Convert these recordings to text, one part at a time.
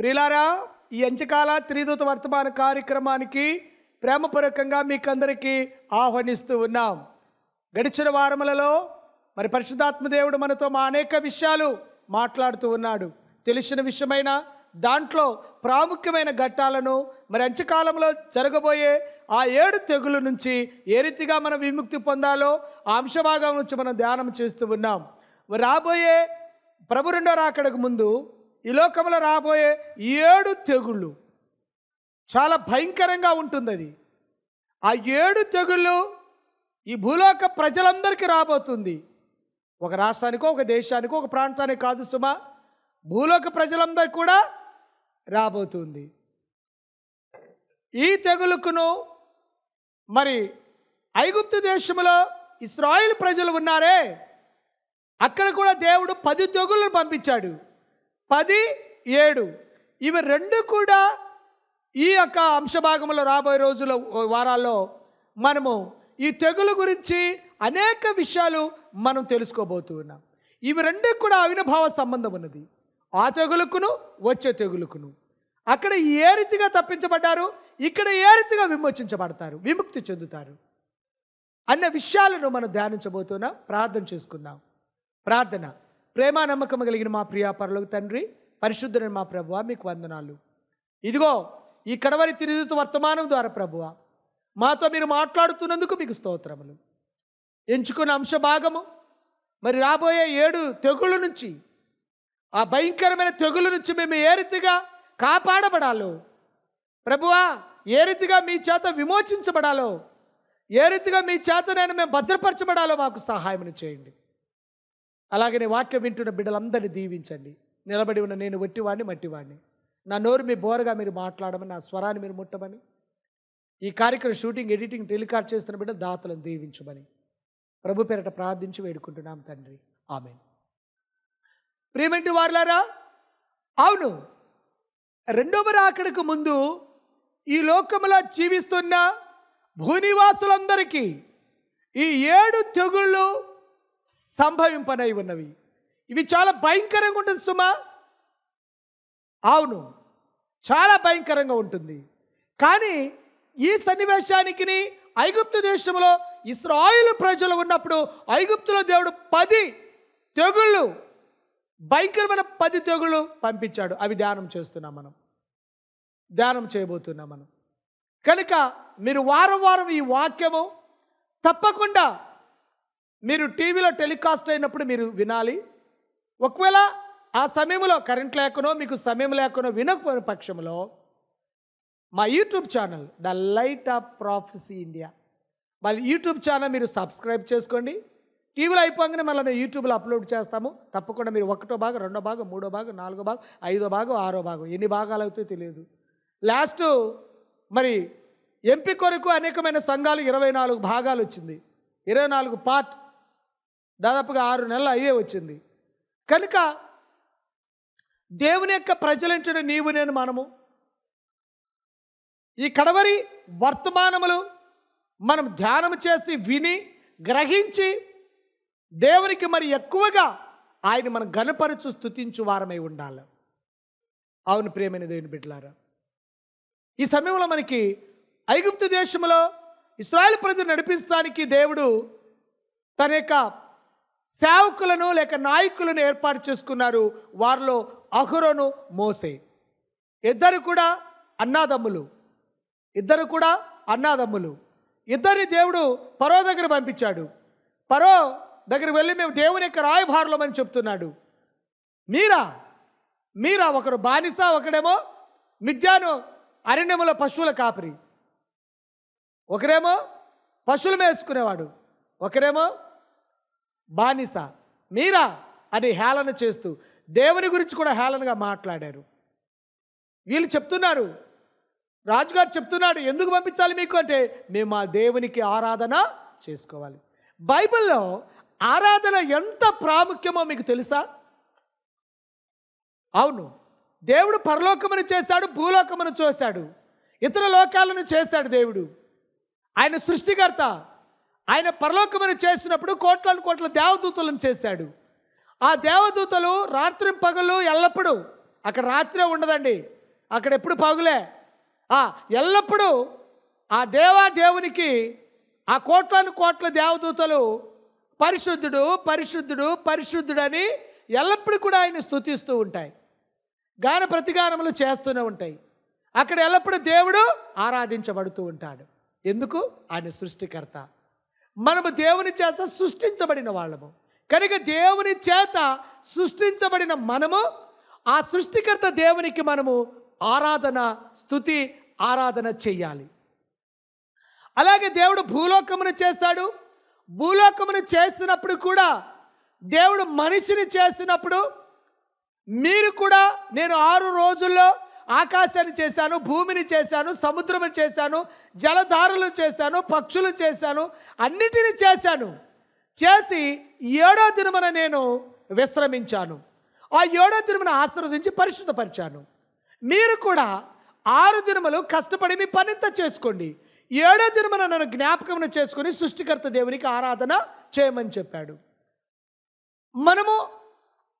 ప్రియులారా ఈ అంచకాల త్రిదూత వర్తమాన కార్యక్రమానికి ప్రేమపూర్వకంగా మీకందరికీ ఆహ్వానిస్తూ ఉన్నాం. గడిచిన వారములలో మరి పరిశుద్ధాత్మ దేవుడు మనతో మా అనేక విషయాలు మాట్లాడుతూ ఉన్నాడు. తెలిసిన విషయమైన దాంట్లో ప్రాముఖ్యమైన ఘట్టాలను మరి అంచకాలంలో జరగబోయే ఆ ఏడు తెగుల నుంచి ఏ రీతిగా మనం విముక్తి పొందాలో ఆ అంశభాగం నుంచి మనం ధ్యానం చేస్తూ ఉన్నాం. రాబోయే ప్రభు రెండో రాకడకు ముందు ఈ లోకంలో రాబోయే ఏడు తెగుళ్ళు. చాలా భయంకరంగా ఉంటుంది అది ఆ ఏడు తెగుళ్ళు ఈ భూలోక ప్రజలందరికీ రాబోతుంది. ఒక రాష్ట్రానికో ఒక దేశానికో ఒక ప్రాంతానికి కాదు సుమా భూలోక ప్రజలందరికీ కూడా రాబోతుంది. ఈ తెగులుకును మరి ఐగుప్తు దేశంలో ఇస్రాయిల్ ప్రజలు ఉన్నారే? అక్కడ కూడా దేవుడు పది తెగులను పంపించాడు. పది ఏడు. ఇవి రెండు కూడా ఈ యొక్క అంశభాగంలో రాబోయే రోజుల వారాల్లో మనము ఈ తెగులు గురించి అనేక విషయాలు మనం తెలుసుకోబోతున్నాం ఇవి రెండు కూడా అవినభావ సంబంధం ఉన్నది. ఆ తెగులుకును వచ్చే తెగులుకును. అక్కడ ఏ రీతిగా తప్పించబడ్డారు? ఇక్కడ ఏ రీతిగా విమోచించబడతారు? విముక్తి చెందుతారు? అన్న విషయాలను మనం ధ్యానించబోతున్నాం ప్రార్థన చేసుకుందాం. ప్రార్థన. ప్రేమ నమ్మకం కలిగిన మా ప్రియా పరలోక తండ్రి పరిశుద్ధుని మా ప్రభువ మీకు వందనాలు. ఇదిగో ఈ కడవరి తిరుగుతూ వర్తమానం ద్వారా ప్రభువ మాతో మీరు మాట్లాడుతున్నందుకు మీకు స్తోత్రములు. ఎంచుకున్న అంశ భాగము మరి రాబోయే ఏడు తెగుళ్ళ నుంచి ఆ భయంకరమైన తెగుల నుంచి మేము ఏ రీతిగా కాపాడబడాలో ప్రభువా ఏ రీతిగా మీ చేత విమోచించబడాలో ఏ రీతిగా మీ చేత నేను మేము భద్రపరచబడాలో మాకు సహాయం చేయండి. అలాగనే వాక్యం వింటున్న బిడ్డలందరినీ దీవించండి. నిలబడి ఉన్న నేను వట్టివాడిని మట్టివాడిని. నా నోరు మీ బోరగా మీరు మాట్లాడమని నా స్వరాన్ని మీరు ముట్టమని ఈ కార్యక్రమం షూటింగ్ ఎడిటింగ్ టెలికాస్ట్ చేస్తున్న బిడ్డ దాతలను దీవించమని. ప్రభు పేరట ప్రార్థించి వేడుకుంటున్నాం తండ్రి. ఆమె ప్రియమంటి వారులారా అవును. రెండవ రాకడకు ముందు ఈ లోకములో జీవిస్తున్న భూనివాసులందరికీ ఈ ఏడు తెగుళ్ళు సంభవింపనై ఉన్నవి. ఇవి చాలా భయంకరంగా ఉంటుంది సుమా. అవును చాలా భయంకరంగా ఉంటుంది. కానీ ఈ సన్నివేశానికి ఐగుప్తు దేశంలో ఇస్రాయిల్ ప్రజలు ఉన్నప్పుడు ఐగుప్తులో దేవుడు పది తెగుళ్ళు భయంకరమైన పది తెగుళ్ళు పంపించాడు. అవి ధ్యానం చేస్తున్నాం మనం. ధ్యానం చేయబోతున్నాం మనం. కనుక మీరు వారం వారం ఈ వాక్యము తప్పకుండా మీరు టీవీలో టెలికాస్ట్ అయినప్పుడు మీరు వినాలి. ఒకవేళ ఆ సమయంలో కరెంట్ లేకనో మీకు సమయం లేకనో వినకపోయిన పక్షంలో మా YouTube channel the light of prophecy India. మళ్ళీ యూట్యూబ్ ఛానల్ మీరు సబ్స్క్రైబ్ చేసుకోండి. టీవీలో అయిపోగానే మళ్ళీ మేము యూట్యూబ్లో అప్లోడ్ చేస్తాము. తప్పకుండా మీరు ఒకటో భాగం రెండో భాగం మూడో భాగం నాలుగో భాగం ఐదో భాగం ఆరో భాగం ఎన్ని భాగాలు అవుతాయో తెలియదు. లాస్ట్ మరి ఎంపీ కొరకు అనేకమైన సంఘాలు ఇరవై నాలుగు భాగాలు వచ్చింది. ఇరవై నాలుగు పార్ట్ దాదాపుగా ఆరు నెలలు అయ్యే వచ్చింది. కనుక దేవుని యొక్క ప్రజలించడం నీవు నేను మనము. ఈ కడవరి వర్తమానములు మనం ధ్యానం చేసి విని గ్రహించి దేవునికి మరి ఎక్కువగా ఆయన మనం గనపరచు స్థుతించు వారమై ఉండాలి. అవును ప్రేమైన దేవుని బిడ్డలారా ఈ సమయంలో మనకి ఐగుప్తు దేశంలో ఇస్రాయల్ ప్రజలు నడిపించడానికి దేవుడు తన యొక్క సేవకులను లేక నాయకులను ఏర్పాటు చేసుకున్నారు వారిలో అహురోను మోసే. ఇద్దరు కూడా అన్నాదమ్ములు. ఇద్దరు కూడా అన్నాదమ్ములు. ఇద్దరిని దేవుడు పరో దగ్గర పంపించాడు. పరో దగ్గర వెళ్ళి మేము దేవుని యొక్క రాయభారులమని చెప్తున్నాడు. మీరా? మీరా? ఒకరు బానిస ఒకడేమో మిథ్యాను అరణ్యముల పశువుల కాపరి. ఒకరేమో పశువులు మేసుకునేవాడు ఒకరేమో బానిస మీరా? అని హేళన చేస్తూ దేవుని గురించి కూడా హేళనగా మాట్లాడారు. వీళ్ళు చెప్తున్నారు రాజుగారు చెప్తున్నాడు ఎందుకు పంపించాలి మీకు అంటే మేము ఆ దేవునికి ఆరాధన చేసుకోవాలి. బైబిల్లో ఆరాధన ఎంత ప్రాముఖ్యమో మీకు తెలుసా? అవును దేవుడు పరలోకమును చేశాడు భూలోకమును చూశాడు ఇతర లోకాలను చేశాడు దేవుడు. ఆయన సృష్టికర్త ఆయన పరలోకమును చేసినప్పుడు కోట్లను కోట్ల దేవదూతలను చేశాడు. ఆ దేవదూతలు రాత్రి పగలు ఎల్లప్పుడూ అక్కడ రాత్రే ఉండదండి అక్కడ ఎప్పుడు పగులే. ఆ ఎల్లప్పుడూ ఆ దేవా దేవునికి ఆ కోట్లను కోట్ల దేవదూతలు పరిశుద్ధుడు పరిశుద్ధుడు పరిశుద్ధుడని ఎల్లప్పుడూ కూడా ఆయన స్తుతిస్తూ ఉంటాయి. గాన ప్రతిగానములు చేస్తూనే ఉంటాయి. అక్కడ ఎల్లప్పుడూ దేవుడు ఆరాధించబడుతూ ఉంటాడు. ఎందుకు? ఆయన సృష్టికర్త. మనము దేవుని చేత సృష్టించబడిన వాళ్ళము. కనుక దేవుని చేత సృష్టించబడిన మనము ఆ సృష్టికర్త దేవునికి మనము ఆరాధన స్థుతి ఆరాధన చెయ్యాలి. అలాగే దేవుడు భూలోకమును చేశాడు. భూలోకమును చేసినప్పుడు కూడా దేవుడు మనిషిని చేసినప్పుడు మీరు కూడా నేను ఆరు రోజుల్లో ఆకాశాన్ని చేశాను భూమిని చేశాను సముద్రము చేశాను జలధారలు చేశాను పక్షులు చేశాను అన్నిటిని చేశాను. చేసి ఏడో దినమున నేను విశ్రమించాను. ఆ ఏడో దినమున ఆశీర్వదించి పరిశుద్ధపరిచాను. మీరు కూడా ఆరు దినములు కష్టపడి మీ పనింత చేసుకోండి. ఏడో దినమున నన్ను జ్ఞాపకమును చేసుకొని సృష్టికర్త దేవునికి ఆరాధన చేయమని చెప్పాడు. మనము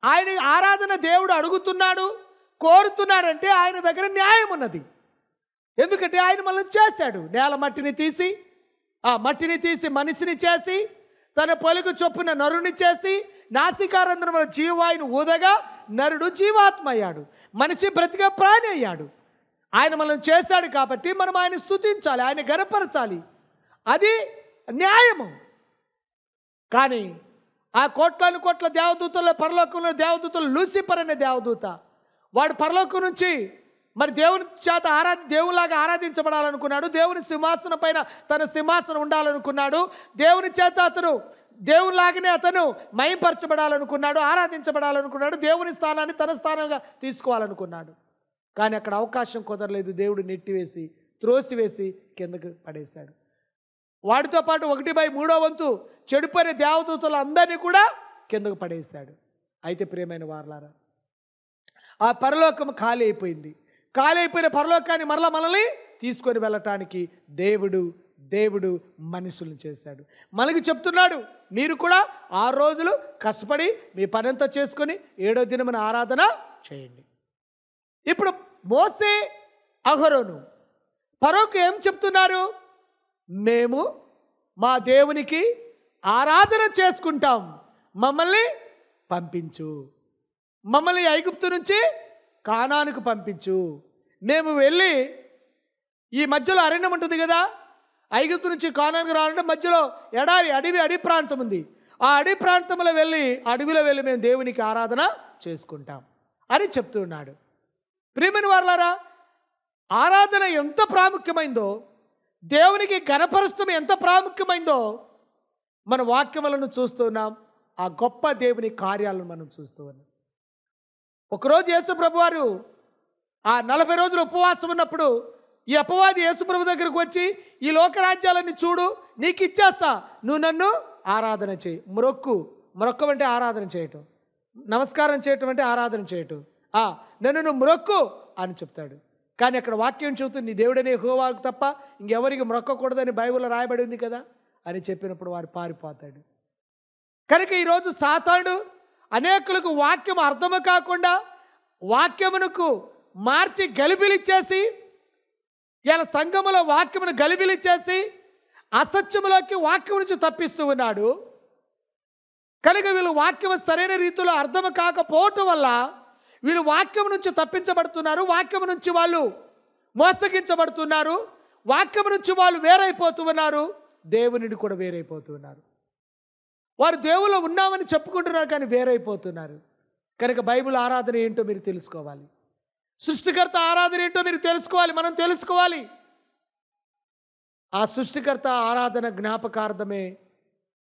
ఆయన ఆరాధన దేవుడు అడుగుతున్నాడు. కోరుతున్నాడంటే ఆయన దగ్గర న్యాయం ఉన్నది. ఎందుకంటే ఆయన మనల్ని చేశాడు. నేల మట్టిని తీసి ఆ మట్టిని తీసి మనిషిని చేసి తన పొలుగు చొప్పున నరుని చేసి నాసికారంధ్రముల జీవాయుని ఊదగా నరుడు జీవాత్మ అయ్యాడు మనిషి బ్రతిక ప్రాణి అయ్యాడు. ఆయన మనం చేశాడు కాబట్టి మనం ఆయన స్తుతించాలి ఆయన గనపరచాలి అది న్యాయము. కానీ ఆ కోట్లను కోట్ల దేవదూతల్లో పరలోకంలో దేవదూతలు లూసిఫర్ అనే దేవదూత వాడు పరలోకం నుంచి మరి దేవుని చేత ఆరా దేవులాగా ఆరాధించబడాలనుకున్నాడు. దేవుని సింహాసనం పైన తన సింహాసనం ఉండాలనుకున్నాడు. దేవుని చేత అతను దేవునిలాగానే అతను మయంపరచబడాలనుకున్నాడు ఆరాధించబడాలనుకున్నాడు. దేవుని స్థానాన్ని తన స్థానంగా తీసుకోవాలనుకున్నాడు. కానీ అక్కడ అవకాశం కుదరలేదు. దేవుడు నెట్టివేసి త్రోసివేసి కిందకు పడేశాడు. వాడితో పాటు ఒకటి బై మూడో వంతు చెడిపోయిన దేవదూతలు అందరినీ కూడా కిందకు పడేశాడు. అయితే ప్రియమైన వారలారా ఆ పరలోకం ఖాళీ అయిపోయింది. ఖాళీ అయిపోయిన పరలోకాన్ని మరలా మనల్ని తీసుకొని వెళ్ళటానికి దేవుడు దేవుడు మనుషులను చేశాడు. మనకి చెప్తున్నాడు మీరు కూడా ఆరు రోజులు కష్టపడి మీ పనంతా చేసుకొని ఏడో దినమున ఆరాధన చేయండి. ఇప్పుడు మోసే అహరోను పరోకు ఏం చెప్తున్నారు? మేము మా దేవునికి ఆరాధన చేసుకుంటాం. మమ్మల్ని పంపించు. మమ్మల్ని ఐగుప్తు నుంచి కానానికి పంపించు. మేము వెళ్ళి ఈ మధ్యలో అరణ్యం ఉంటుంది కదా ఐగుప్తు నుంచి కానానికి రావాలంటే మధ్యలో ఎడారి అడవి అడవి ప్రాంతం ఉంది. ఆ అడవి ప్రాంతంలో వెళ్ళి అడవిలో వెళ్ళి మేము దేవునికి ఆరాధన చేసుకుంటాం అని చెప్తున్నాడు. ప్రియమైన వాళ్ళారా ఆరాధన ఎంత ప్రాముఖ్యమైందో దేవునికి గణపరచడం ఎంత ప్రాముఖ్యమైందో మన వాక్యములను చూస్తున్నాం ఆ గొప్ప దేవుని కార్యాలను మనం చూస్తూ ఉన్నాం. ఒకరోజు యేసుప్రభు వారు ఆ నలభై రోజులు ఉపవాసం ఉన్నప్పుడు ఈ అపవాది యేసుప్రభు దగ్గరకు వచ్చి ఈ లోకరాజ్యాలన్నీ చూడు నీకు ఇచ్చేస్తా. నువ్వు నన్ను ఆరాధన చేయి. మొరొక్కు. మొక్కం అంటే ఆరాధన చేయటం. నమస్కారం చేయటం అంటే ఆరాధన చేయటం. ఆ నన్ను నువ్వు మొరొక్కు అని చెప్తాడు. కానీ అక్కడ వాక్యం చెబుతుంది నీ దేవుడనే హోవాకు తప్ప ఇంకెవరికి మొక్కకూడదని బైబిల్లో రాయబడి ఉంది కదా? అని చెప్పినప్పుడు వారు పారిపోతాడు. కనుక ఈరోజు సాతాడు అనేకులకు వాక్యం అర్థము కాకుండా వాక్యమునకు మార్చి గలిబిలిచ్చేసి ఇలా సంఘములో వాక్యమును గలిబిలిచ్చేసి అసత్యములోకి వాక్యం నుంచి తప్పిస్తూ ఉన్నాడు. కనుక వీళ్ళు వాక్యం సరైన రీతిలో అర్థం కాకపోవటం వల్ల వీళ్ళు వాక్యం నుంచి తప్పించబడుతున్నారు. వాక్యం నుంచి వాళ్ళు మోసగించబడుతున్నారు. వాక్యం నుంచి వాళ్ళు వేరైపోతూ ఉన్నారు. దేవునిని కూడా వేరైపోతున్నారు వారు దేవులో ఉన్నామని చెప్పుకుంటున్నారు కానీ వేరైపోతున్నారు. కనుక బైబిల్ ఆరాధన ఏంటో మీరు తెలుసుకోవాలి. సృష్టికర్త ఆరాధన ఏంటో మీరు తెలుసుకోవాలి. మనం తెలుసుకోవాలి. ఆ సృష్టికర్త ఆరాధన జ్ఞాపకార్థమే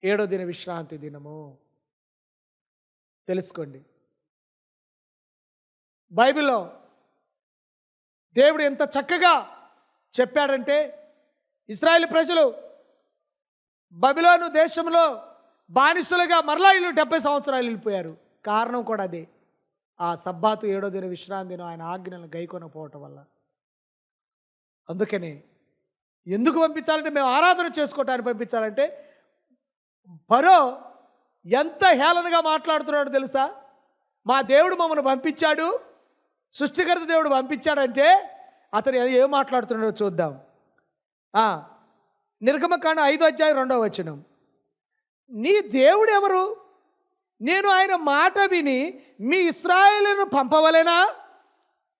ఏడో దిన విశ్రాంతి దినము. తెలుసుకోండి. బైబిల్లో దేవుడు ఎంత చక్కగా చెప్పాడంటే ఇస్రాయేల్ ప్రజలు బబిలోను దేశంలో బానిసలుగా మరలా ఇల్లు డెబ్బై సంవత్సరాలు వెళ్ళిపోయారు కారణం కూడా అదే. ఆ సబ్బాతు ఏడో దిన విశ్రాంతి దినం ఆయన ఆజ్ఞలను గైకొనపోవటం వల్ల. అందుకని ఎందుకు పంపించాలంటే మేము ఆరాధన చేసుకోవటానికి పంపించాలంటే పరో ఎంత హేళనగా మాట్లాడుతున్నాడో తెలుసా? మా దేవుడు మమ్మల్ని పంపించాడు. సృష్టికర్త దేవుడు పంపించాడంటే అతను ఏం మాట్లాడుతున్నాడో చూద్దాం. నిర్గమకాండ ఐదో అధ్యాయం రెండవ వచనం. నీ దేవుడు ఎవరు? నేను ఆయన మాట విని మీ ఇస్రాయేలును పంపవలెనా?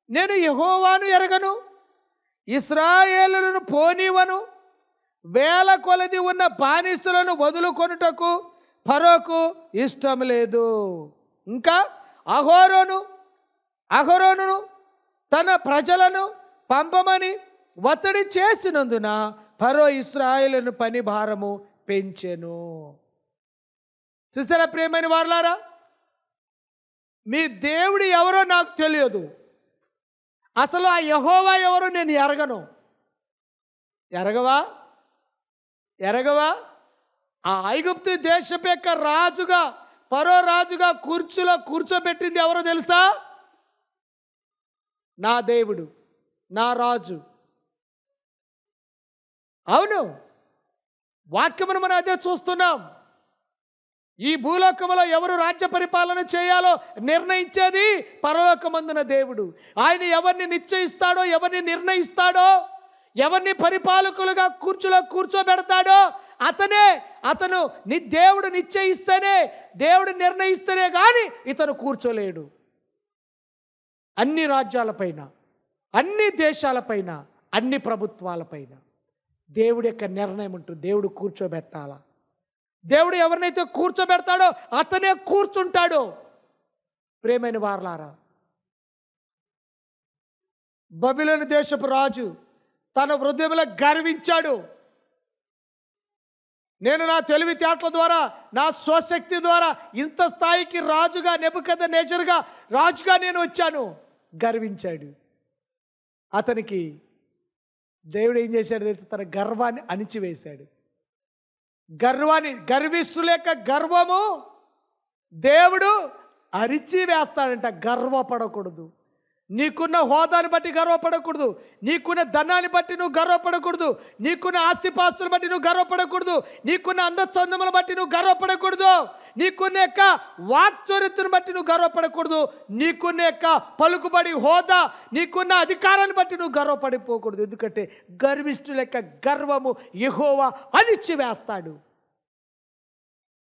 నేను యహోవాను ఎరగను ఇస్రాయేలులను పోనివను వేల కొలది ఉన్న బానిసలను వదులుకొనుటకు ఫరోకు ఇష్టం లేదు. ఇంకా అహోరోను అహరోనును తన ప్రజలను పంపమని ఒత్తిడి చేసినందున ఫరో ఇస్రాయేలును పని భారము పెంచెను. చూసారా ప్రేమైన వారులారా? మీ దేవుడు ఎవరో నాకు తెలియదు. అసలు ఆ యహోవా ఎవరో నేను ఎరగను. ఎరగవా? ఎరగవా? ఆ ఐగుప్తు దేశపు యొక్క రాజుగా పరో రాజుగా కుర్చీలో కూర్చోబెట్టింది ఎవరో తెలుసా? నా దేవుడు నా రాజు. అవును. వాక్యమును మనం అదే చూస్తున్నాం. ఈ భూలోకములో ఎవరు రాజ్య పరిపాలన చేయాలో నిర్ణయించేది పరలోకమందున దేవుడు. ఆయన ఎవరిని నిశ్చయిస్తాడో ఎవరిని నిర్ణయిస్తాడో ఎవరిని పరిపాలకులుగా కూర్చులో కూర్చోబెడతాడో అతనే. అతను ని దేవుడు నిశ్చయిస్తేనే దేవుడు నిర్ణయిస్తేనే కానీ ఇతను కూర్చోలేడు. అన్ని రాజ్యాలపైన అన్ని దేశాలపైన అన్ని ప్రభుత్వాలపైన దేవుడి యొక్క నిర్ణయం ఉంటుంది. దేవుడు కూర్చోబెట్టాలా? దేవుడు ఎవరినైతే కూర్చోబెడతాడో అతనే కూర్చుంటాడు. ప్రేమైన వారలారా బబిలోని దేశపు రాజు తన హృదయంలో గర్వించాడు. నేను నా తెలివితేటల ద్వారా నా స్వశక్తి ద్వారా ఇంత స్థాయికి రాజుగా నెబుకద నేచర్గా రాజుగా నేను వచ్చాను. గర్వించాడు. అతనికి దేవుడు ఏం చేశాడు తన గర్వాన్ని అణిచివేశాడు. గర్వాన్ని గర్విష్ఠుల యొక్క గర్వము దేవుడు అరిచి వేస్తాడంట గర్వపడకూడదు. నీకున్న హోదాని బట్టి గర్వపడకూడదు. నీకున్న ధనాన్ని బట్టి నువ్వు గర్వపడకూడదు. నీకున్న ఆస్తిపాస్తులు బట్టి నువ్వు గర్వపడకూడదు. నీకున్న అందచందముల బట్టి నువ్వు గర్వపడకూడదు. నీకున్న యొక్క వాక్చరిత్రను బట్టి నువ్వు గర్వపడకూడదు. నీకున్న యొక్క పలుకుబడి హోదా నీకున్న అధికారాన్ని బట్టి నువ్వు గర్వపడిపోకూడదు. ఎందుకంటే గర్విష్ఠుల యొక్క గర్వము ఎహోవా అణిచివేస్తాడు.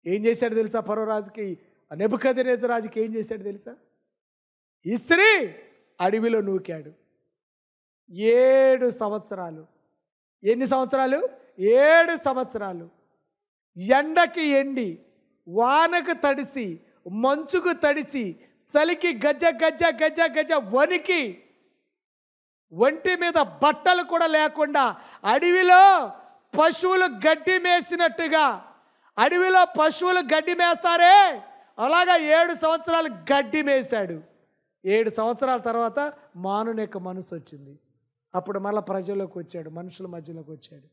ఏం చేశాడు తెలుసా పరోరాజుకి నెబుకదనేజ రాజుకి ఏం చేశాడు తెలుసా? ఈ స్త్రీ అడవిలో నూకాడు. ఏడు సంవత్సరాలు. ఎన్ని సంవత్సరాలు? ఏడు సంవత్సరాలు. ఎండకి ఎండి వానకు తడిసి మంచుకు తడిచి చలికి గజ్జ గజ్జ గజ్జ గజ్జ వణికి. ఒంటి మీద బట్టలు కూడా లేకుండా అడవిలో పశువులు గడ్డి మేసినట్టుగా. అడవిలో పశువులు గడ్డి మేస్తారే? అలాగా ఏడు సంవత్సరాలు గడ్డి మేశాడు. ఏడు సంవత్సరాల తర్వాత మానుని యొక్క మనసు వచ్చింది. అప్పుడు మళ్ళీ ప్రజల్లోకి వచ్చాడు మనుషుల మధ్యలోకి వచ్చాడు.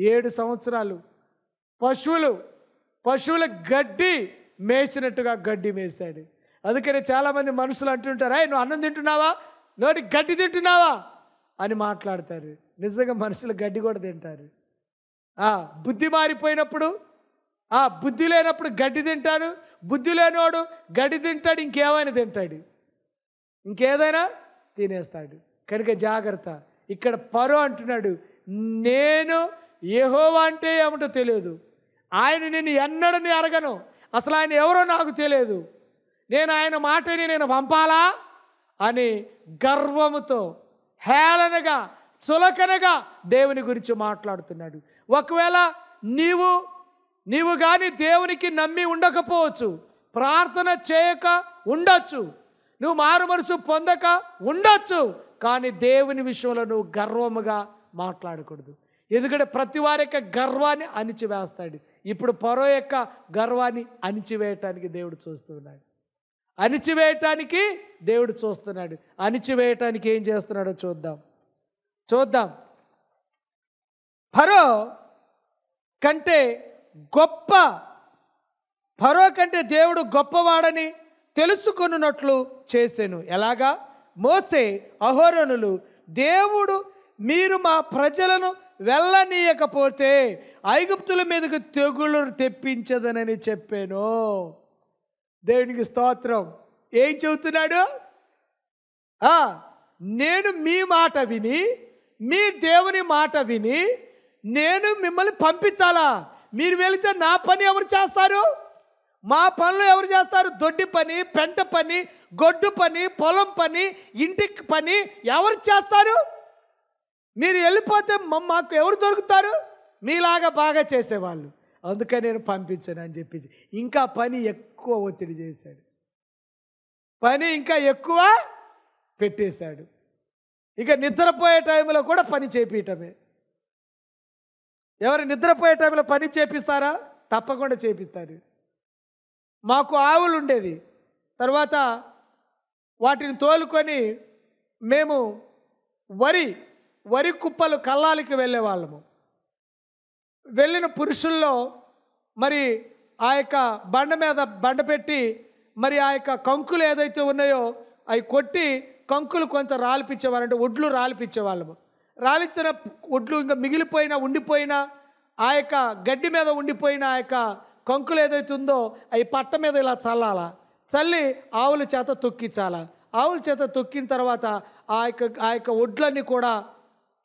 ఏడు సంవత్సరాలు పశువులు పశువుల గడ్డి మేసినట్టుగా గడ్డి మేశాడు. అందుకనే చాలామంది మనుషులు అంటుంటారు అయ్యి నువ్వు అన్నం తింటున్నావా? నోటి గడ్డి తింటున్నావా? అని మాట్లాడతారు. నిజంగా మనుషులు గడ్డి కూడా తింటారు. ఆ, బుద్ధి మారిపోయినప్పుడు ఆ బుద్ధి లేనప్పుడు గడ్డి తింటాడు బుద్ధి లేనివాడు గడ్డి తింటాడు ఇంకేమైనా తింటాడు. ఇంకేదైనా తినేస్తాడు. కనుక జాగ్రత్త. ఇక్కడ పరో అంటున్నాడు నేను ఏహోవా అంటే ఏమిటో తెలియదు. ఆయన నేను ఎన్నడని అరగను. అసలు ఆయన ఎవరో నాకు తెలియదు. నేను ఆయన మాటని నేను పంపాలా? అని గర్వముతో హేళనగా చులకనగా దేవుని గురించి మాట్లాడుతున్నాడు. ఒకవేళ నీవు నీవు కానీ దేవునికి నమ్మి ఉండకపోవచ్చు ప్రార్థన చేయక ఉండొచ్చు. నువ్వు మారు మనసు పొందక ఉండొచ్చు కానీ దేవుని విషయంలో నువ్వు గర్వముగా మాట్లాడకూడదు. ఎందుకంటే ప్రతి వారి యొక్క గర్వాన్ని అణిచివేస్తాడు. ఇప్పుడు పరో యొక్క గర్వాన్ని అణిచివేయటానికి దేవుడు చూస్తున్నాడు. అణిచివేయటానికి దేవుడు చూస్తున్నాడు. అణిచివేయటానికి ఏం చేస్తున్నాడో చూద్దాం. చూద్దాం. ఫరో కంటే గొప్ప ఫరో కంటే దేవుడు గొప్పవాడని తెలుసుకొనున్నట్లు చేసెను. ఎలాగా? మోసే అహోరణులు దేవుడు మీరు మా ప్రజలను వెళ్ళనీయకపోతే ఐగుప్తుల మీదకు తెగులు తెప్పించదనని చెప్పాను. దేవునికి స్తోత్రం. ఏం చెబుతున్నాడు? ఆ, నేను మీ మాట విని మీ దేవుని మాట విని నేను మిమ్మల్ని పంపించాలా? మీరు వెళితే నా పని ఎవరు చేస్తారు? మా పనులు ఎవరు చేస్తారు? దొడ్డి పని పెంట పని గొడ్డు పని పొలం పని ఇంటికి పని ఎవరు చేస్తారు? మీరు వెళ్ళిపోతే మాకు ఎవరు దొరుకుతారు? మీలాగా బాగా చేసేవాళ్ళు. అందుకని నేను పంపించాను అని చెప్పేసి. ఇంకా పని ఎక్కువ ఒత్తిడి చేశాడు. పని ఇంకా ఎక్కువ పెట్టేశాడు. ఇక నిద్రపోయే టైంలో కూడా పని చేపించటమే ఎవరు నిద్రపోయే టైంలో పని చేపిస్తారా? తప్పకుండా చేపిస్తారు. మాకు ఆవులు ఉండేది. తర్వాత వాటిని తోలుకొని మేము వరి వరి కుప్పలు కల్లాలకి వెళ్ళేవాళ్ళము. వెళ్ళిన పురుషుల్లో మరి ఆ యొక్క బండ మీద బండ పెట్టి మరి ఆ యొక్క కంకులు ఏదైతే ఉన్నాయో అవి కొట్టి కంకులు కొంత రాలిపించేవారంటే ఒడ్లు రాలిపించేవాళ్ళము. రాలిచ్చిన ఒడ్లు ఇంకా మిగిలిపోయిన ఉండిపోయిన ఆ యొక్క గడ్డి మీద ఉండిపోయిన ఆ యొక్క కంకులు ఏదైతే ఉందో అవి పట్ట మీద ఇలా చల్లాలా. చల్లి ఆవుల చేత తొక్కించాలా. ఆవుల చేత తొక్కిన తర్వాత ఆ యొక్క ఆ యొక్క ఒడ్లన్నీ కూడా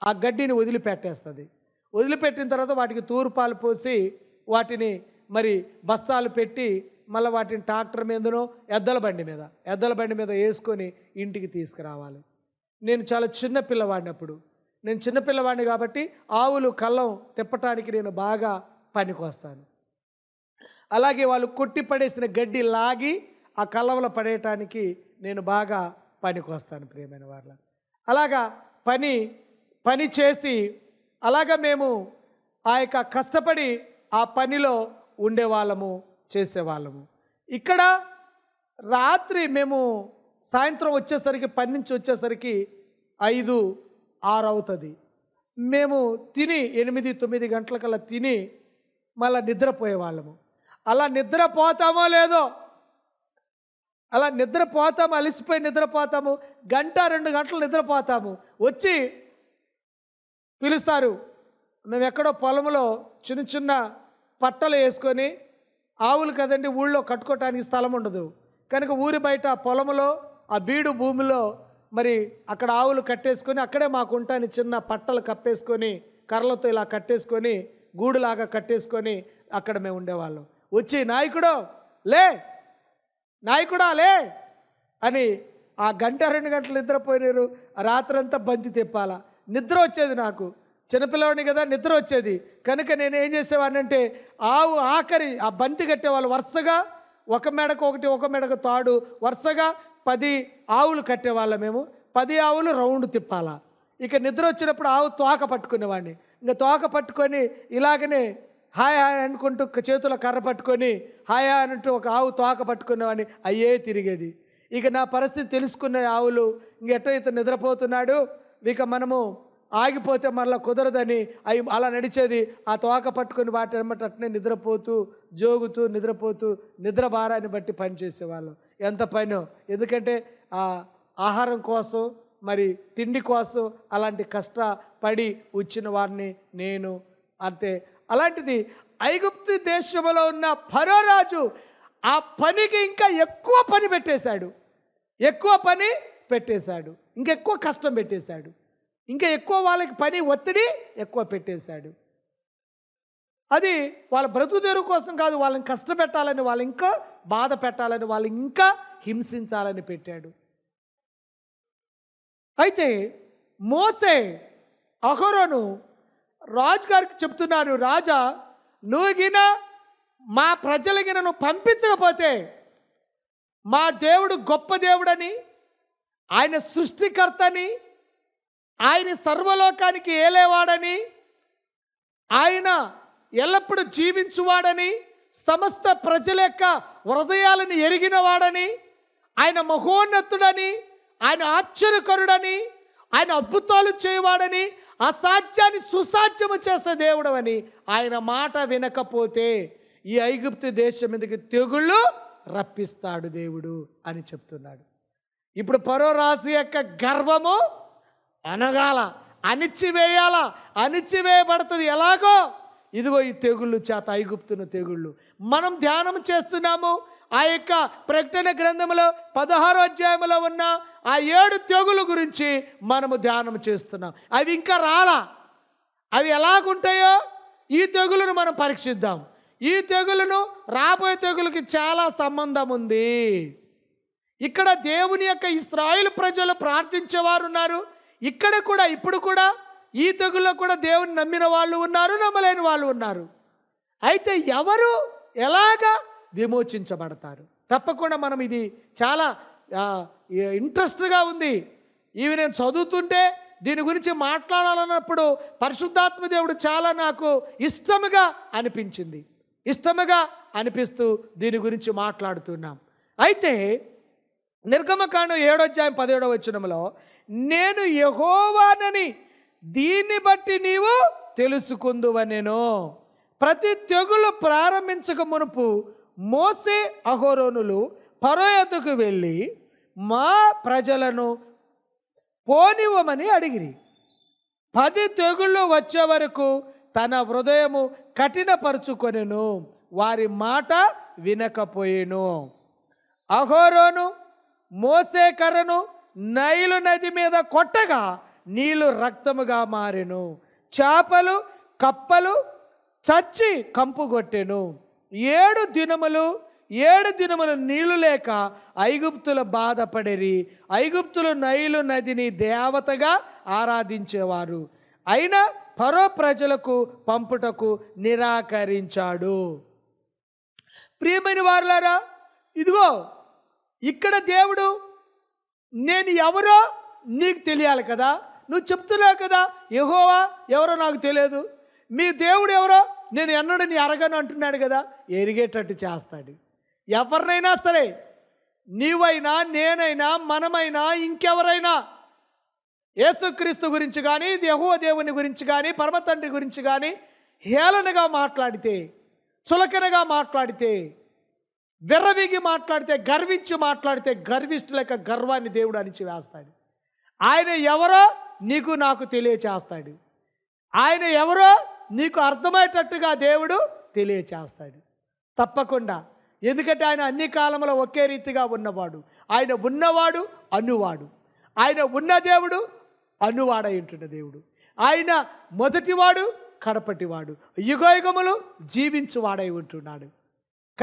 ఆ గడ్డిని వదిలిపెట్టేస్తుంది. వదిలిపెట్టిన తర్వాత వాటికి తూర్పాలు పోసి వాటిని మరి బస్తాలు పెట్టి మళ్ళీ వాటిని ట్రాక్టర్ మీదనో ఎద్దల బండి మీద ఎద్దల బండి మీద వేసుకొని ఇంటికి తీసుకురావాలి. నేను చాలా చిన్న పిల్లవాడిని అప్పుడు. నేను చిన్న పిల్లవాడిని కాబట్టి ఆవులు కళ్ళం తిప్పటానికి నేను బాగా పనికొస్తాను. అలాగే వాళ్ళు కొట్టి పడేసిన గడ్డి లాగి ఆ కళ్ళంలో పడేయటానికి నేను బాగా పనికొస్తాను ప్రియమైన వాళ్ళ అలాగా పని పని చేసి అలాగా మేము ఆ యొక్క కష్టపడి ఆ పనిలో ఉండేవాళ్ళము చేసేవాళ్ళము. ఇక్కడ రాత్రి మేము సాయంత్రం వచ్చేసరికి పని నుంచి వచ్చేసరికి ఐదు ఆరు అవుతుంది. మేము తిని ఎనిమిది తొమ్మిది గంటలకల్లా తిని మళ్ళీ నిద్రపోయేవాళ్ళము. అలా నిద్రపోతామో లేదో? అలా నిద్రపోతాము అలసిపోయి నిద్రపోతాము గంట రెండు గంటలు నిద్రపోతాము వచ్చి పిలుస్తారు. మేము ఎక్కడో పొలంలో చిన్న చిన్న పట్టలు వేసుకొని ఆవులు కదండి ఊళ్ళో కట్టుకోవటానికి స్థలం ఉండదు. కనుక ఊరి బయట పొలంలో ఆ బీడు భూమిలో మరి అక్కడ ఆవులు కట్టేసుకొని అక్కడే మాకు ఉంటాని చిన్న పట్టలు కప్పేసుకొని కర్రలతో ఇలా కట్టేసుకొని గూడులాగా కట్టేసుకొని అక్కడ మేము ఉండేవాళ్ళం. వచ్చి నాయకుడు? లే! నాయకుడా లే! అని ఆ గంట రెండు గంటలు నిద్రపోయినారు. రాత్రంతా బంతి తిప్పాల. నిద్ర వచ్చేది నాకు. చిన్నపిల్లవాడిని కదా నిద్ర వచ్చేది. కనుక నేను ఏం చేసేవాడినంటే ఆవు ఆఖరి ఆ బంతి కట్టేవాళ్ళు వరుసగా ఒక మెడకు ఒకటి ఒక మెడకు తాడు వరుసగా పది ఆవులు కట్టేవాళ్ళం మేము. పది ఆవులు రౌండ్ తిప్పాలా. ఇక నిద్ర వచ్చినప్పుడు ఆవు తోక పట్టుకునేవాడిని. ఇంకా తోక పట్టుకొని ఇలాగనే హాయ్ హాయ్ అనుకుంటూ చేతుల కర్ర పట్టుకొని హాయ్ హాయ్ అంటూ ఒక ఆవు తోక పట్టుకునేవాడిని అయ్యే తిరిగేది. ఇక నా పరిస్థితి తెలుసుకున్న ఆవులు ఇంక ఇతను నిద్రపోతున్నాడు. ఇక మనము ఆగిపోతే మరలా కుదరదని అవి అలా నడిచేది ఆ తోక పట్టుకుని వాటి అనమాట అట్నే నిద్రపోతూ జోగుతూ నిద్రపోతూ నిద్ర భారాన్ని బట్టి పనిచేసేవాళ్ళం ఎంత పనో? ఎందుకంటే ఆ ఆహారం కోసం మరి తిండి కోసం అలాంటి కష్టపడి వచ్చిన వారిని నేను అంతే. అలాంటిది ఐగుప్తు దేశంలో ఉన్న ఫరోరాజు ఆ పనికి ఇంకా ఎక్కువ పని పెట్టేశాడు. ఎక్కువ పని పెట్టేశాడు. ఇంకెక్కువ కష్టం పెట్టేశాడు. ఇంకా ఎక్కువ వాళ్ళకి పని ఒత్తిడి ఎక్కువ పెట్టేశాడు. అది వాళ్ళ బ్రతుదేరు కోసం కాదు వాళ్ళని కష్టపెట్టాలని వాళ్ళు ఇంకా బాధ పెట్టాలని వాళ్ళు ఇంకా హింసించాలని పెట్టాడు. అయితే మోసే అహోరోను రాజు గారికి చెప్తున్నారు రాజా నువ్వు గిన మా ప్రజలకి నువ్వు పంపించకపోతే మా దేవుడు గొప్ప దేవుడని ఆయన సృష్టికర్తని ఆయన సర్వలోకానికి ఏలేవాడని ఆయన ఎల్లప్పుడూ జీవించువాడని సమస్త ప్రజల యొక్క హృదయాలను ఎరిగినవాడని ఆయన మహోన్నతుడని ఆయన ఆశ్చర్యకరుడని ఆయన అద్భుతాలు చేయవాడని అసాధ్యాన్ని సుసాధ్యము చేసే దేవుడు అని ఆయన మాట వినకపోతే ఈ ఐగుప్తు దేశం మీదకి తెగుళ్ళు రప్పిస్తాడు దేవుడు అని చెప్తున్నాడు. ఇప్పుడు పరో రాజు యొక్క గర్వము అనగాల అణిచివేయాల అణిచివేయబడుతుంది. ఎలాగో? ఇదిగో ఈ తెగుళ్ళు చేత ఐగుప్తున్న తెగుళ్ళు. మనం ధ్యానం చేస్తున్నాము ఆ యొక్క ప్రకటన గ్రంథంలో పదహారో అధ్యాయంలో ఉన్న ఆ ఏడు తెగులు గురించి మనము ధ్యానం చేస్తున్నాం. అవి ఇంకా రాలా? అవి ఎలాగుంటాయో ఈ తెగులను మనం పరీక్షిద్దాం. ఈ తెగులను రాబోయే తెగులకి చాలా సంబంధం ఉంది. ఇక్కడ దేవుని యొక్క ఇస్రాయిల్ ప్రజలు ప్రార్థించేవారు ఉన్నారు. ఇక్కడ కూడా ఇప్పుడు కూడా ఈ తెగుల్లో కూడా దేవుని నమ్మిన వాళ్ళు ఉన్నారు నమ్మలేని వాళ్ళు ఉన్నారు. అయితే ఎవరు? ఎలాగా? విమోచించబడతారు. తప్పకుండా మనం ఇది చాలా ఇంట్రెస్ట్గా ఉంది. ఇవి నేను చదువుతుంటే దీని గురించి మాట్లాడాలన్నప్పుడు పరిశుద్ధాత్మ దేవుడు చాలా నాకు ఇష్టముగా అనిపించింది. ఇష్టముగా అనిపిస్తూ దీని గురించి మాట్లాడుతున్నాం. అయితే నిర్గమకాండం ఏడోధ్యాయం పదిహేడో వచనంలో నేను యహోవానని దీన్ని బట్టి నీవు తెలుసుకుందువనేను. ప్రతి తెగులు ప్రారంభించక మునుపు మోసే అహోరోనులు పరోయతకు వెళ్ళి మా ప్రజలను పోనివ్వమని అడిగిరి. పది తెగుళ్ళు వచ్చే వరకు తన హృదయము కఠినపరుచుకొనెను. వారి మాట వినకపోయేను. అహోరోను మోసే కర్రను నైలు నది మీద కొట్టగా నీళ్ళు రక్తముగా మారెను. చేపలు కప్పలు చచ్చి కంపు కొట్టెను. ఏడు దినములు ఏడు దినములు నీళ్ళు లేక ఐగుప్తుల బాధపడిరి. ఐగుప్తులు నైలు నదిని దేవతగా ఆరాధించేవారు. అయినా పరో ప్రజలకు పంపుటకు నిరాకరించాడు. ప్రియమైన వారులారా ఇదిగో ఇక్కడ దేవుడు నేను ఎవరో నీకు తెలియాలి కదా? నువ్వు చెప్తున్నావు కదా యెహోవా ఎవరో నాకు తెలియదు. మీ దేవుడు ఎవరో? నేను ఎన్నడూ నీ అరగను అంటున్నాడు కదా ఎరిగేటట్టు చేస్తాడు. ఎవరినైనా సరే నీవైనా నేనైనా మనమైనా ఇంకెవరైనా యేసుక్రీస్తు గురించి కానీ యెహోవా దేవుని గురించి కానీ పరమతండ్రి గురించి కానీ హేళనగా మాట్లాడితే చులకనగా మాట్లాడితే విర్రవీగి మాట్లాడితే గర్వించి మాట్లాడితే గర్విష్ఠులక గర్వాన్ని దేవుడు అణిచి వేస్తాడు ఆయన ఎవరో నీకు నాకు తెలియచేస్తాడు. ఆయన ఎవరో నీకు అర్థమయ్యేటట్టుగా దేవుడు తెలియచేస్తాడు. తప్పకుండా. ఎందుకంటే ఆయన అన్ని కాలంలో ఒకే రీతిగా ఉన్నవాడు. ఆయన ఉన్నవాడు అనువాడు. ఆయన ఉన్న దేవుడు అనువాడై ఉంటున్న దేవుడు. ఆయన మొదటివాడు కడపటివాడు. యుగయుగములు జీవించువాడై ఉంటున్నాడు.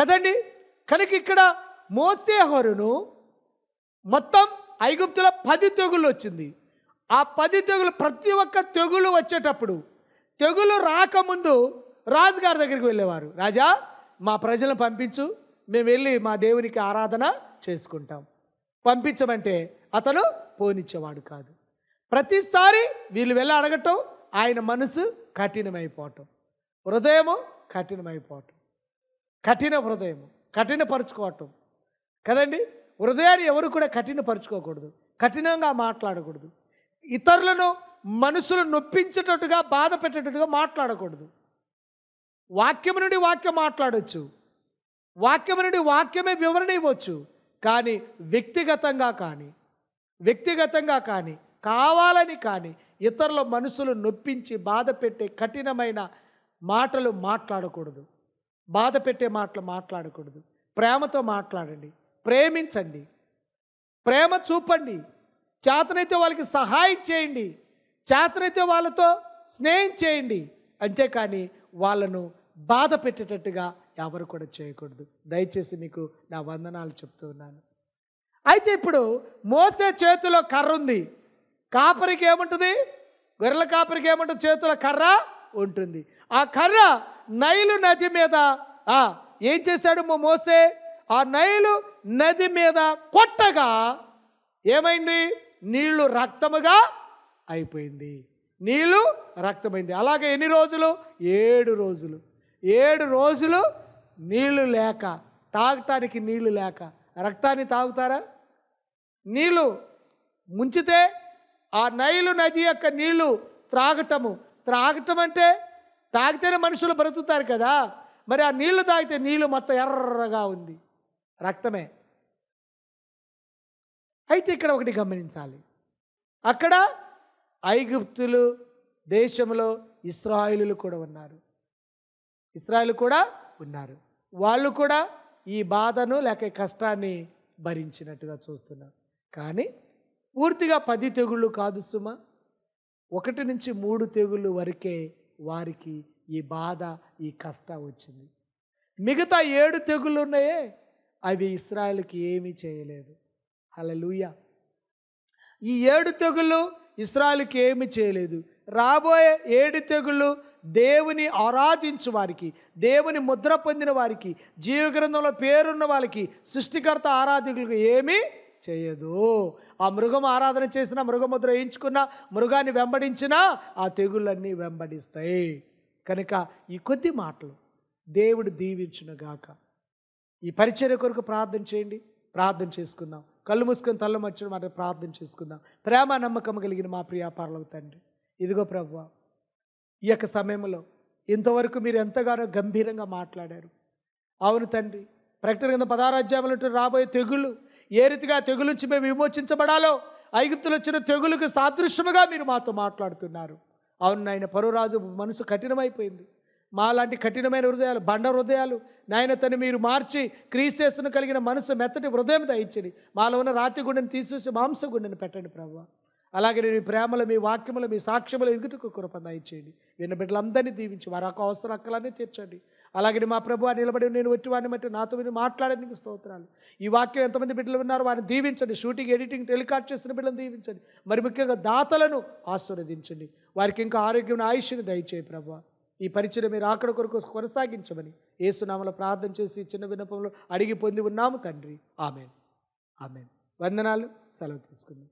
కదండి? కనుక ఇక్కడ మోసేహరును మొత్తం ఐగుప్తుల పది తెగులు వచ్చింది. ఆ పది తెగులు ప్రతి ఒక్క తెగులు వచ్చేటప్పుడు తెగులు రాకముందు రాజుగారి దగ్గరికి వెళ్ళేవారు. రాజా మా ప్రజలను పంపించు. మేము వెళ్ళి మా దేవునికి ఆరాధన చేసుకుంటాం. పంపించమంటే అతను పోనిచ్చేవాడు కాదు. ప్రతిసారి వీళ్ళు వెళ్ళి అడగటం ఆయన మనసు కఠినమైపోవటం. హృదయము కఠినమైపోవటం. కఠిన హృదయము కఠినపరుచుకోవటం. కదండి? హృదయాన్ని ఎవరు కూడా కఠినపరుచుకోకూడదు. కఠినంగా మాట్లాడకూడదు. ఇతరులను మనసులు నొప్పించేటట్టుగా బాధ పెట్టేటట్టుగా మాట్లాడకూడదు. వాక్యం నుండి వాక్యం మాట్లాడవచ్చు వాక్యం నుండి వాక్యమే వివరణ ఇవ్వచ్చు. కానీ వ్యక్తిగతంగా కానీ వ్యక్తిగతంగా కానీ కావాలని కానీ ఇతరుల మనసులు నొప్పించి బాధ పెట్టే కఠినమైన మాటలు మాట్లాడకూడదు. బాధ పెట్టే మాటలు మాట్లాడకూడదు. ప్రేమతో మాట్లాడండి. ప్రేమించండి. ప్రేమ చూపండి. చేతనైతే వాళ్ళకి సహాయం చేయండి. చేతనైతే వాళ్ళతో స్నేహం చేయండి. అంతేకాని వాళ్ళను బాధ పెట్టేటట్టుగా ఎవరు కూడా చేయకూడదు. దయచేసి మీకు నా వందనాలు చెప్తూ ఉన్నాను. అయితే ఇప్పుడు మోసే చేతిలో కర్ర ఉంది. కాపరికి ఏముంటుంది? గొర్రెల కాపరికి ఏముంటుంది? చేతిలో కర్ర ఉంటుంది. ఆ కర్ర నైలు నది మీద ఏం చేశాడు మోసే? ఆ నైలు నది మీద కొట్టగా ఏమైంది? నీళ్ళు రక్తముగా అయిపోయింది. నీళ్ళు రక్తమైంది. అలాగే ఎన్ని రోజులు? ఏడు రోజులు. ఏడు రోజులు నీళ్ళు లేక తాగటానికి నీళ్ళు లేక. రక్తాన్ని తాగుతారా? నీళ్ళు ముంచితే ఆ నైలు నది యొక్క నీళ్ళు త్రాగటము. త్రాగటం అంటే తాగితేనే మనుషులు బ్రతుకుతారు కదా. మరి ఆ నీళ్ళు తాగితే నీళ్ళు మొత్తం ఎర్రగా ఉంది. రక్తమే. అయితే ఇక్కడ ఒకటి గమనించాలి. అక్కడ ఐగుప్తులు దేశంలో ఇస్రాయిలు కూడా ఉన్నారు. ఇస్రాయిల్ కూడా ఉన్నారు. వాళ్ళు కూడా ఈ బాధను లేక కష్టాన్ని భరించినట్టుగా చూస్తున్నాం కానీ పూర్తిగా పది తెగుళ్ళు కాదు సుమ. ఒకటి నుంచి మూడు తెగుళ్ళు వరకే వారికి ఈ బాధ ఈ కష్టం వచ్చింది. మిగతా ఏడు తెగుళ్ళు ఉన్నాయే. అవి ఇస్రాయల్కి ఏమీ చేయలేదు. హల్లెలూయా. ఈ ఏడు తెగుళ్ళు ఇస్రాయల్కి ఏమి చేయలేదు. రాబోయే ఏడు తెగుళ్ళు దేవుని ఆరాధించు వారికి దేవుని ముద్ర పొందిన వారికి జీవగ్రంథంలో పేరున్న వాళ్ళకి సృష్టికర్త ఆరాధకులకు ఏమీ చేయదు. ఆ మృగం ఆరాధన చేసిన మృగముద్ర వేయించుకున్న మృగాన్ని వెంబడించినా ఆ తెగుళ్ళన్నీ వెంబడిస్తాయి. కనుక ఈ కొద్ది మాటలు దేవుడు దీవించునుగాక ఈ పరిచర్య కొరకు ప్రార్థన చేయండి. ప్రార్థన చేసుకుందాం. కళ్ళు మూసుకొని తల్ల మర్చిన మాట ప్రార్థన చేసుకుందాం. ప్రేమ నమ్మకం కలిగిన మా ప్రియా పర్లవ తండ్రి. ఇదిగో ప్రభు ఈ యొక్క సమయంలో ఇంతవరకు మీరు ఎంతగానో గంభీరంగా మాట్లాడారు. అవును తండ్రి ప్రకటన కింద పదారాజ్యాములు రాబోయే తెగులు ఏ రీతిగా తెగులు నుంచి మేము విమోచించబడాలో ఐగుప్తులు వచ్చిన తెగులుకు సాదృశ్యముగా మీరు మాతో మాట్లాడుతున్నారు. అవును నాయన పరురాజు మనసు కఠినమైపోయింది. మాలాంటి కఠినమైన హృదయాలు బండ హృదయాలు నాయన తను మీరు మార్చి క్రీస్తేస్తును కలిగిన మనసు మెత్తటి హృదయం దయించండి మాలో ఉన్న రాతి గుండెని తీసివేసి మాంస గుండెని పెట్టండి ప్రభు. అలాగే మీ ప్రేమలో మీ వాక్యములు మీ సాక్ష్యములు ఎదుటకు కృప దయచేయండి విన్న బిడ్డలందరినీ దీవించి వారి యొక్క అవసర అక్కలన్నీ తీర్చండి. అలాగే మా ప్రభు నిలబడి నేను వచ్చి వాడిని బట్టి నాతో మీరు మాట్లాడడానికి స్తోత్రాలు. ఈ వాక్యం ఎంతమంది బిడ్డలు ఉన్నారు వారిని దీవించండి. షూటింగ్ ఎడిటింగ్ టెలికాస్ట్ చేసిన బిడ్డలను దీవించండి. మరి ముఖ్యంగా దాతలను ఆశీర్వదించండి. వారికి ఇంకా ఆరోగ్యం ఆయుష్ని దయచేయి ప్రభు. ఈ పరిచయం మీరు ఆకడ కొరకు కొనసాగించమని ఏసునామలో ప్రార్థన చేసి చిన్న విన్నపంలో అడిగి పొంది ఉన్నాము తండ్రి. ఆమెన్. ఆమెన్. వందనాలు. సెలవు తీసుకుందాం.